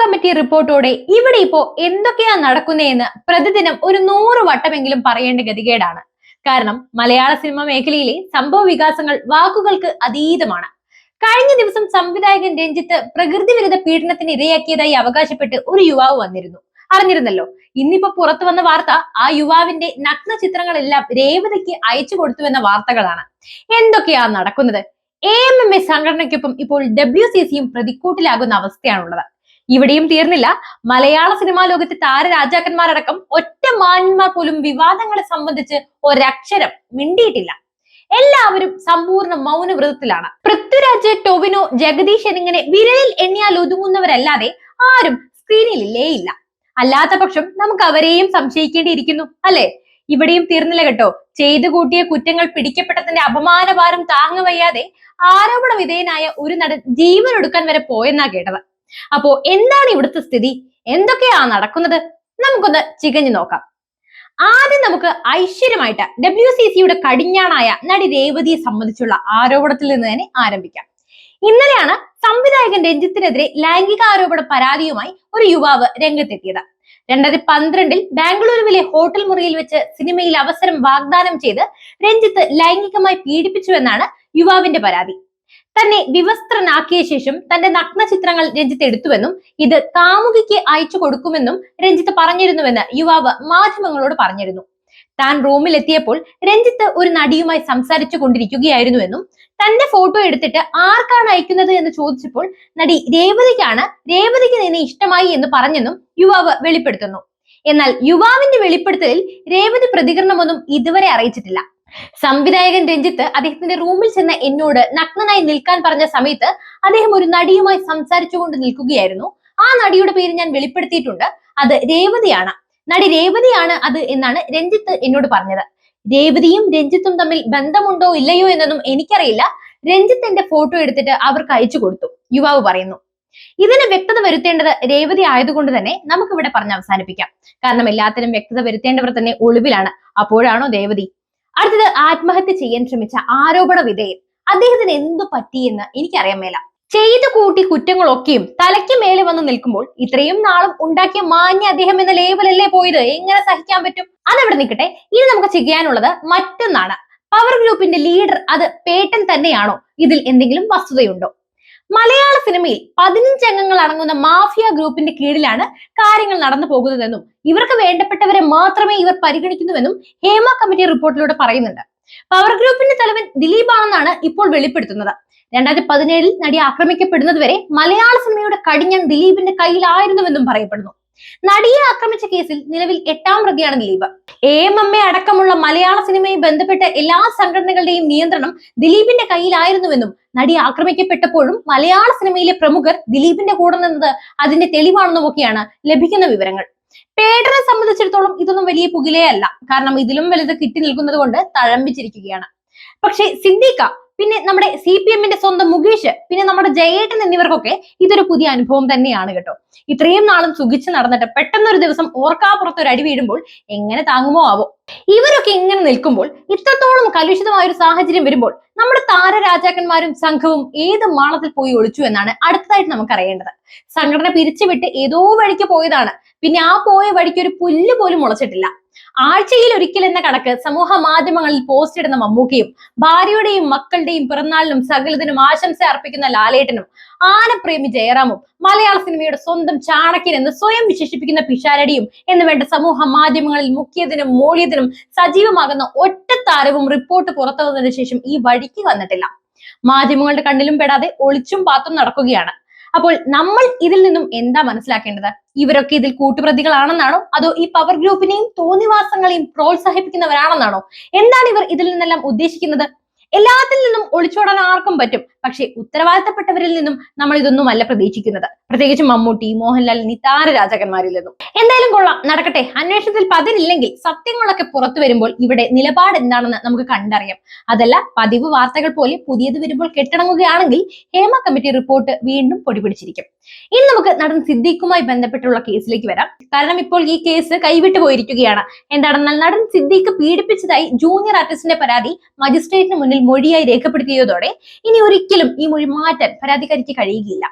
Committee റിപ്പോർട്ടോടെ ഇവിടെ ഇപ്പോ എന്തൊക്കെയാ നടക്കുന്നതെന്ന് പ്രതിദിനം ഒരു നൂറ് വട്ടമെങ്കിലും പറയേണ്ട ഗതികേടാണ്. കാരണം മലയാള സിനിമ മേഖലയിലെ സംഭവ വികാസങ്ങൾ വാക്കുകൾക്ക് അതീതമാണ്. കഴിഞ്ഞ ദിവസം സംവിധായകൻ രഞ്ജിത്ത് പ്രകൃതി വിരുദ്ധ പീഡനത്തിന് ഇരയാക്കിയതായി അവകാശപ്പെട്ട് ഒരു യുവാവ് വന്നിരുന്നു. അറിഞ്ഞിരുന്നല്ലോ ഇന്നിപ്പോ പുറത്തു വന്ന വാർത്ത ആ യുവാവിന്റെ നഗ്ന ചിത്രങ്ങളെല്ലാം രേവതയ്ക്ക് അയച്ചു കൊടുത്തു എന്ന വാർത്തകളാണ്. എന്തൊക്കെയാ നടക്കുന്നത്? എ എം എം എ സംഘടനയ്ക്കൊപ്പം ഇപ്പോൾ ഡബ്ല്യു സി സിയും പ്രതിക്കൂട്ടിലാകുന്ന അവസ്ഥയാണുള്ളത്. ഇവിടെയും തീർന്നില്ല. മലയാള സിനിമാ ലോകത്തെ താരരാജാക്കന്മാരടക്കം ഒറ്റ മാന്യന്മാർ പോലും വിവാദങ്ങളെ സംബന്ധിച്ച് ഒരക്ഷരം മിണ്ടിയിട്ടില്ല. എല്ലാവരും സമ്പൂർണ മൗനവ്രതത്തിലാണ്. പൃഥ്വിരാജ് ടൊവിനോ ജഗദീഷ് എന്നിങ്ങനെ വിരലിൽ എണ്ണിയാൽ ഒതുങ്ങുന്നവരല്ലാതെ ആരും സ്ക്രീനിലില്ലേ ഇല്ല. അല്ലാത്ത പക്ഷം നമുക്ക് അവരെയും സംശയിക്കേണ്ടിയിരിക്കുന്നു അല്ലെ? ഇവിടെയും തീർന്നില്ല കേട്ടോ. ചെയ്തു കൂട്ടിയ കുറ്റങ്ങൾ പിടിക്കപ്പെട്ടതിന്റെ അപമാനഭാരം താങ്ങുവയ്യാതെ ആരോപണ വിധേയനായ ഒരു നടൻ ജീവനൊടുക്കാൻ വരെ പോയെന്നാ കേട്ടത്. അപ്പോ എന്താണ് ഇവിടുത്തെ സ്ഥിതി? എന്തൊക്കെയാ നടക്കുന്നത്? നമുക്കൊന്ന് ചികഞ്ഞു നോക്കാം. ആദ്യം നമുക്ക് ഐശ്വര്യമായിട്ട് ഡബ്ല്യു സി സിയുടെ കടിഞ്ഞാണായ നടി രേവതിയെ സംബന്ധിച്ചുള്ള ആരോപണത്തിൽ നിന്ന് തന്നെ ആരംഭിക്കാം. ഇന്നലെയാണ് സംവിധായകൻ രഞ്ജിത്തിനെതിരെ ലൈംഗിക ആരോപണ പരാതിയുമായി ഒരു യുവാവ് രംഗത്തെത്തിയത്. രണ്ടായിരത്തി പന്ത്രണ്ടിൽ ബാംഗ്ലൂരുവിലെ ഹോട്ടൽ മുറിയിൽ വെച്ച് സിനിമയിൽ അവസരം വാഗ്ദാനം ചെയ്ത് രഞ്ജിത്ത് ലൈംഗികമായി പീഡിപ്പിച്ചു എന്നാണ് യുവാവിന്റെ പരാതി. തന്നെ വിവസ്ത്രനാക്കിയ ശേഷം തന്റെ നഗ്ന ചിത്രങ്ങൾ രഞ്ജിത്ത് എടുത്തുവെന്നും ഇത് കാമുകിക്ക് അയച്ചു കൊടുക്കുമെന്നും രഞ്ജിത്ത് പറഞ്ഞിരുന്നുവെന്ന് യുവാവ് മാധ്യമങ്ങളോട് പറഞ്ഞിരുന്നു. താൻ റൂമിൽ എത്തിയപ്പോൾ രഞ്ജിത്ത് ഒരു നടിയുമായി സംസാരിച്ചു കൊണ്ടിരിക്കുകയായിരുന്നുവെന്നും തന്റെ ഫോട്ടോ എടുത്തിട്ട് ആർക്കാണ് അയക്കുന്നത് എന്ന് ചോദിച്ചപ്പോൾ നടി രേവതിക്കാണ് രേവതിക്ക് നിന്നെ ഇഷ്ടമായി എന്ന് പറഞ്ഞെന്നും യുവാവ് വെളിപ്പെടുത്തുന്നു. എന്നാൽ യുവാവിന്റെ വെളിപ്പെടുത്തലിൽ രേവതി പ്രതികരണമൊന്നും ഇതുവരെ അറിയിച്ചിട്ടില്ല. സംവിധായകൻ രഞ്ജിത്ത് അദ്ദേഹത്തിന്റെ റൂമിൽ ചെന്ന എന്നോട് നഗ്നനായി നിൽക്കാൻ പറഞ്ഞ സമയത്ത് അദ്ദേഹം ഒരു നടിയുമായി സംസാരിച്ചുകൊണ്ട് നിൽക്കുകയായിരുന്നു. ആ നടിയുടെ പേര് ഞാൻ വെളിപ്പെടുത്തിയിട്ടുണ്ട്. അത് രേവതിയാണ്. നടി രേവതിയാണ് അത് എന്നാണ് രഞ്ജിത്ത് എന്നോട് പറഞ്ഞത്. രേവതിയും രഞ്ജിത്തും തമ്മിൽ ബന്ധമുണ്ടോ ഇല്ലയോ എന്നൊന്നും എനിക്കറിയില്ല. രഞ്ജിത്ത് എന്റെ ഫോട്ടോ എടുത്തിട്ട് അവർക്ക് അയച്ചു കൊടുത്തു. യുവാവ് പറയുന്നു ഇതിന് വ്യക്തത വരുത്തേണ്ടത് രേവതി ആയതുകൊണ്ട് തന്നെ നമുക്ക് ഇവിടെ പറഞ്ഞ് അവസാനിപ്പിക്കാം. കാരണം എല്ലാത്തിനും വ്യക്തത വരുത്തേണ്ടവർ തന്നെ ഒളിവിലാണ്. അപ്പോഴാണോ ദേവതി അടുത്തത് ആത്മഹത്യ ചെയ്യാൻ ശ്രമിച്ച ആരോപണ വിധേയൻ. അദ്ദേഹത്തിന് എന്തു പറ്റിയെന്ന് എനിക്കറിയാൻ മേല. ചെയ്തു കൂട്ടി കുറ്റങ്ങളൊക്കെയും തലയ്ക്ക് മേലെ വന്ന് നിൽക്കുമ്പോൾ ഇത്രയും നാളും ഉണ്ടാക്കിയ മാന്യ അദ്ദേഹം എന്ന ലേബലല്ലേ പോയത്? എങ്ങനെ സഹിക്കാൻ പറ്റും? അതവിടെ നിൽക്കട്ടെ. ഇനി നമുക്ക് ചെയ്യാനുള്ളത് മറ്റൊന്നാണ്. പവർ ഗ്രൂപ്പിന്റെ ലീഡർ അത് പേട്ടൻ തന്നെയാണോ? ഇതിൽ എന്തെങ്കിലും വസ്തുതയുണ്ടോ? മലയാള സിനിമയിൽ പതിനഞ്ച് അംഗങ്ങൾ അടങ്ങുന്ന മാഫിയ ഗ്രൂപ്പിന്റെ കീഴിലാണ് കാര്യങ്ങൾ നടന്നു പോകുന്നതെന്നും ഇവർക്ക് വേണ്ടപ്പെട്ടവരെ മാത്രമേ ഇവർ പരിഗണിക്കുന്നുവെന്നും ഹേമ കമ്മിറ്റി റിപ്പോർട്ടിലൂടെ പറയുന്നുണ്ട്. പവർ ഗ്രൂപ്പിന്റെ തലവൻ ദിലീപ് ആണെന്നാണ് ഇപ്പോൾ വെളിപ്പെടുത്തുന്നത്. രണ്ടായിരത്തി പതിനേഴിൽ നടി ആക്രമിക്കപ്പെടുന്നത് വരെ മലയാള സിനിമയുടെ കടിഞ്ഞാൻ ദിലീപിന്റെ കയ്യിലായിരുന്നുവെന്നും പറയപ്പെടുന്നു. നടിയെ ആക്രമിച്ച കേസിൽ നിലവിൽ എട്ടാം പ്രതിയാണ് Dileep. A M M A അടക്കമുള്ള മലയാള സിനിമയെ ബന്ധപ്പെട്ട എല്ലാ സംഘടനകളുടെയും നിയന്ത്രണം ദിലീപിന്റെ കയ്യിലായിരുന്നുവെന്നും നടി ആക്രമിക്കപ്പെട്ടപ്പോഴും മലയാള സിനിമയിലെ പ്രമുഖർ ദിലീപിന്റെ കൂടെ നിന്നത് അതിന്റെ തെളിവാണെന്നുമൊക്കെയാണ് ലഭിക്കുന്ന വിവരങ്ങൾ. പേടനെ സംബന്ധിച്ചിടത്തോളം ഇതൊന്നും വലിയ പുകിലേ അല്ല. കാരണം ഇതിലും വലുത് കിട്ടി നിൽക്കുന്നത് കൊണ്ട് തഴമ്പിച്ചിരിക്കുകയാണ്. പക്ഷേ സിദ്ദീഖ പിന്നെ നമ്മുടെ സി പി എമ്മിന്റെ സ്വന്തം മുകേഷ് പിന്നെ നമ്മുടെ ജയേട്ടൻ എന്നിവർക്കൊക്കെ ഇതൊരു പുതിയ അനുഭവം തന്നെയാണ് കേട്ടോ. ഇത്രയും നാളും സുഖിച്ച് നടന്നിട്ട് പെട്ടെന്നൊരു ദിവസം ഓർക്കാപ്പുറത്ത് ഒരു അടി വീഴുമ്പോൾ എങ്ങനെ താങ്ങുമോ ആവോ? ഇവരൊക്കെ ഇങ്ങനെ നിൽക്കുമ്പോൾ ഇത്രത്തോളം കലുഷിതമായ ഒരു സാഹചര്യം വരുമ്പോൾ നമ്മുടെ താരരാജാക്കന്മാരും സംഘവും ഏത് മാളത്തിൽ പോയി ഒളിച്ചു എന്നാണ് അടുത്തതായിട്ട് നമുക്ക് അറിയേണ്ടത് സംഘടന പിരിച്ചുവിട്ട് ഏതോ വഴിക്ക് പോയതാണ്. പിന്നെ ആ പോയ വഴിക്ക് ഒരു പുല്ല് പോലും മുളച്ചിട്ടില്ല. ആഴ്ചയിൽ ഒരിക്കൽ എന്ന കണക്ക് സമൂഹ മാധ്യമങ്ങളിൽ പോസ്റ്റ് ഇടുന്ന മമ്മൂക്കയും ഭാര്യയുടെയും മക്കളുടെയും പിറന്നാളിനും സകലത്തിനും ആശംസ അർപ്പിക്കുന്ന ലാലേട്ടനും ആനപ്രേമി ജയറാമും മലയാള സിനിമയുടെ സ്വന്തം ചാണക്യൻ എന്ന് സ്വയം വിശേഷിപ്പിക്കുന്ന പിഷാരടിയും എന്ന് വേണ്ട സമൂഹ മാധ്യമങ്ങളിൽ മുഖ്യതിനും മൂല്യത്തിനും സജീവമാകുന്ന ഒറ്റ താരവും റിപ്പോർട്ട് പുറത്തു ശേഷം ഈ വഴിക്ക് വന്നിട്ടില്ല. മാധ്യമങ്ങളുടെ കണ്ണിലും പെടാതെ ഒളിച്ചും പാത്തും നടക്കുകയാണ്. അപ്പോൾ നമ്മൾ ഇതിൽ നിന്നും എന്താ മനസ്സിലാക്കേണ്ടത്? ഇവരൊക്കെ ഇതിൽ കൂട്ടുപ്രതികളാണെന്നാണോ? അതോ ഈ പവർ ഗ്രൂപ്പിനെയും തോന്നിവാസങ്ങളെയും പ്രോത്സാഹിപ്പിക്കുന്നവരാണെന്നാണോ? എന്താണ് ഇവർ ഇതിൽ നിന്നെല്ലാം ഉദ്ദേശിക്കുന്നത്? എല്ലാത്തിൽ നിന്നും ഒളിച്ചോടാൻ ആർക്കും പറ്റും. പക്ഷേ ഉത്തരവാദിത്തപ്പെട്ടവരിൽ നിന്നും നമ്മൾ ഇതൊന്നും അല്ല പ്രതീക്ഷിക്കുന്നത്. പ്രത്യേകിച്ച് മമ്മൂട്ടി മോഹൻലാൽ നിതാര താരരാജകന്മാരിൽ നിന്നും. എന്തായാലും കൊള്ളാം. നടക്കട്ടെ. അന്വേഷണത്തിൽ പതിരില്ലെങ്കിൽ സത്യങ്ങളൊക്കെ പുറത്തു വരുമ്പോൾ ഇവിടെ നിലപാട് എന്താണെന്ന് നമുക്ക് കണ്ടറിയാം. അതല്ല പതിവ് വാർത്തകൾ പോലെ പുതിയത് വരുമ്പോൾ കെട്ടിടങ്ങുകയാണെങ്കിൽ ഹേമ കമ്മിറ്റി റിപ്പോർട്ട് വീണ്ടും പൊടിപിടിച്ചിരിക്കും. ഇനി നമുക്ക് നടൻ സിദ്ദീഖുമായി ബന്ധപ്പെട്ടുള്ള കേസിലേക്ക് വരാം. കാരണം ഇപ്പോൾ ഈ കേസ് കൈവിട്ടു പോയിരിക്കുകയാണ്. എന്താണെന്നാൽ നടൻ സിദ്ദീഖ് പീഡിപ്പിച്ചതായി ജൂനിയർ ആർട്ടിസ്റ്റിന്റെ പരാതി മജിസ്ട്രേറ്റിന് മുന്നിൽ മൊഴിയായി രേഖപ്പെടുത്തിയതോടെ ഇനി ഒരിക്കലും ഈ മൊഴി മാറ്റാൻ പരാതിക്കാരിക്ക് കഴിയുകയില്ല.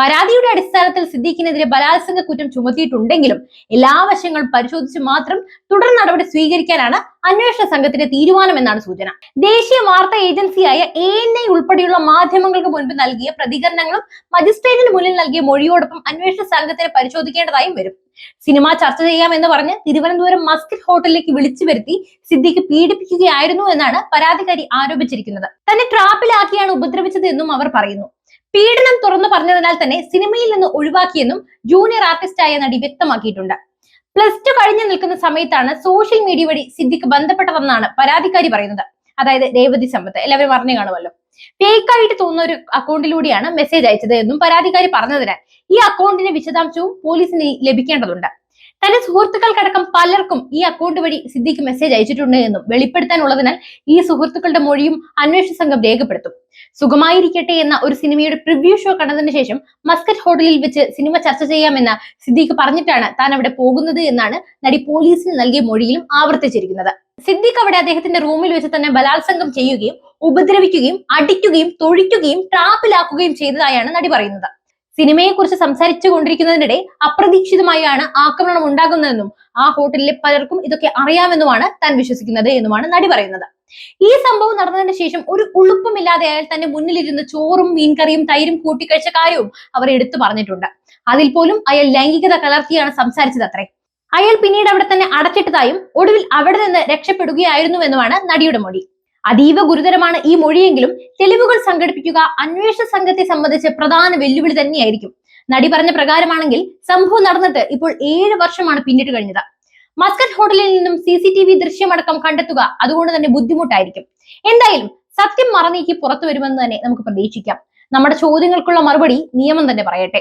പരാതിയുടെ അടിസ്ഥാനത്തിൽ സിദ്ദീഖിനെതിരെ ബലാത്സംഗ കുറ്റം ചുമത്തിയിട്ടുണ്ടെങ്കിലും എല്ലാ വശങ്ങളും പരിശോധിച്ച് മാത്രം തുടർ നടപടി സ്വീകരിക്കാനാണ് അന്വേഷണ സംഘത്തിന്റെ തീരുമാനം എന്നാണ് സൂചന. ദേശീയ വാർത്താ ഏജൻസിയായ എ എൻ ഐ ഉൾപ്പെടെയുള്ള മാധ്യമങ്ങൾക്ക് മുൻപ് നൽകിയ പ്രതികരണങ്ങളും മജിസ്ട്രേറ്റിന് മുന്നിൽ നൽകിയ മൊഴിയോടൊപ്പം അന്വേഷണ സംഘത്തിന് പരിശോധിക്കേണ്ടതായും വരും. സിനിമ ചർച്ച ചെയ്യാം എന്ന് പറഞ്ഞ് തിരുവനന്തപുരം മസ്കറ്റ് ഹോട്ടലിലേക്ക് വിളിച്ചു വരുത്തി സിദ്ദിഖ് പീഡിപ്പിക്കുകയായിരുന്നു എന്നാണ് പരാതിക്കാരി ആരോപിച്ചിരിക്കുന്നത്. തന്നെ ട്രാപ്പിലാക്കിയാണ് ഉപദ്രവിച്ചത് എന്നും അവർ പറയുന്നു. പീഡനം തുറന്നു പറഞ്ഞതിനാൽ തന്നെ സിനിമയിൽ നിന്ന് ഒഴിവാക്കിയെന്നും ജൂനിയർ ആർട്ടിസ്റ്റായ നടി വ്യക്തമാക്കിയിട്ടുണ്ട്. പ്ലസ് ടു കഴിഞ്ഞു നിൽക്കുന്ന സമയത്താണ് സോഷ്യൽ മീഡിയ വഴി സിദ്ദിഖ് ബന്ധപ്പെട്ടതെന്നാണ് പരാതിക്കാരി പറയുന്നത്. അതായത് രേവതി സമ്പത്ത്. എല്ലാവരും പറഞ്ഞു കാണുമല്ലോ. ഫേക്ക് ആയിട്ട് തോന്നുന്ന ഒരു അക്കൗണ്ടിലൂടെയാണ് മെസ്സേജ് അയച്ചത് എന്നും പരാതിക്കാരി പറഞ്ഞതിനാൽ ഈ അക്കൗണ്ടിന്റെ വിശദാംശവും പോലീസിന് ലഭിക്കേണ്ടതുണ്ട്. തന്റെ സുഹൃത്തുക്കൾക്കടക്കം പലർക്കും ഈ അക്കൗണ്ട് വഴി സിദ്ദിഖ് മെസ്സേജ് അയച്ചിട്ടുണ്ട് എന്നും വെളിപ്പെടുത്താനുള്ളതിനാൽ ഈ സുഹൃത്തുക്കളുടെ മൊഴിയും അന്വേഷണ സംഘം രേഖപ്പെടുത്തും. സുഖമായിരിക്കട്ടെ എന്ന ഒരു സിനിമയുടെ പ്രിവ്യൂ ഷോ കണ്ടതിന് ശേഷം മസ്കറ്റ് ഹോട്ടലിൽ വെച്ച് സിനിമ ചർച്ച ചെയ്യാമെന്ന് സിദ്ദീഖ് പറഞ്ഞിട്ടാണ് താൻ അവിടെ പോകുന്നത് എന്നാണ് നടി പോലീസിന് നൽകിയ മൊഴിയിലും ആവർത്തിച്ചിരിക്കുന്നത്. സിദ്ദീഖ് അവിടെ അദ്ദേഹത്തിന്റെ റൂമിൽ വെച്ച് തന്നെ ബലാത്സംഗം ചെയ്യുകയും ഉപദ്രവിക്കുകയും അടിക്കുകയും തൊഴിക്കുകയും ട്രാപ്പിലാക്കുകയും ചെയ്തതായാണ് നടി പറയുന്നത്. സിനിമയെക്കുറിച്ച് സംസാരിച്ചു കൊണ്ടിരിക്കുന്നതിനിടെ അപ്രതീക്ഷിതമായാണ് ആക്രമണം ഉണ്ടാകുന്നതെന്നും ആ ഹോട്ടലിലെ പലർക്കും ഇതൊക്കെ അറിയാമെന്നുമാണ് താൻ വിശ്വസിക്കുന്നത് എന്നുമാണ് നടി പറയുന്നത്. ഈ സംഭവം നടന്നതിന് ശേഷം ഒരു ഉളുപ്പമില്ലാതെ അയാൾ തന്റെ മുന്നിലിരുന്ന് ചോറും മീൻകറിയും തൈരും കൂട്ടിക്കഴിച്ച കാര്യവും അവർ എടുത്തു പറഞ്ഞിട്ടുണ്ട്. അതിൽ പോലും അയാൾ ലൈംഗികത കലർത്തിയാണ് സംസാരിച്ചത് അത്രേ. അയാൾ പിന്നീട് അവിടെ തന്നെ അടച്ചിട്ടതായും ഒടുവിൽ അവിടെ നിന്ന് രക്ഷപ്പെടുകയായിരുന്നുവെന്നുമാണ് നടിയുടെ മൊഴി. അതീവ ഗുരുതരമാണ് ഈ മൊഴിയെങ്കിലും തെളിവുകൾ സംഘടിപ്പിക്കുക അന്വേഷണ സംഘത്തെ സംബന്ധിച്ച് പ്രധാന വെല്ലുവിളി തന്നെയായിരിക്കും. നടി പറഞ്ഞ പ്രകാരമാണെങ്കിൽ സംഭവം നടന്നിട്ട് ഇപ്പോൾ ഏഴ് വർഷമാണ് പിന്നിട്ട് കഴിഞ്ഞത്. മസ്കറ്റ് ഹോട്ടലിൽ നിന്നും സി സി ടി വി ദൃശ്യമടക്കം കണ്ടെത്തുക അതുകൊണ്ട് തന്നെ ബുദ്ധിമുട്ടായിരിക്കും. എന്തായാലും സത്യം മറന്നേക്ക് പുറത്തു വരുമെന്ന് തന്നെ നമുക്ക് പ്രതീക്ഷിക്കാം. നമ്മുടെ ചോദ്യങ്ങൾക്കുള്ള മറുപടി നിയമം തന്നെ പറയട്ടെ.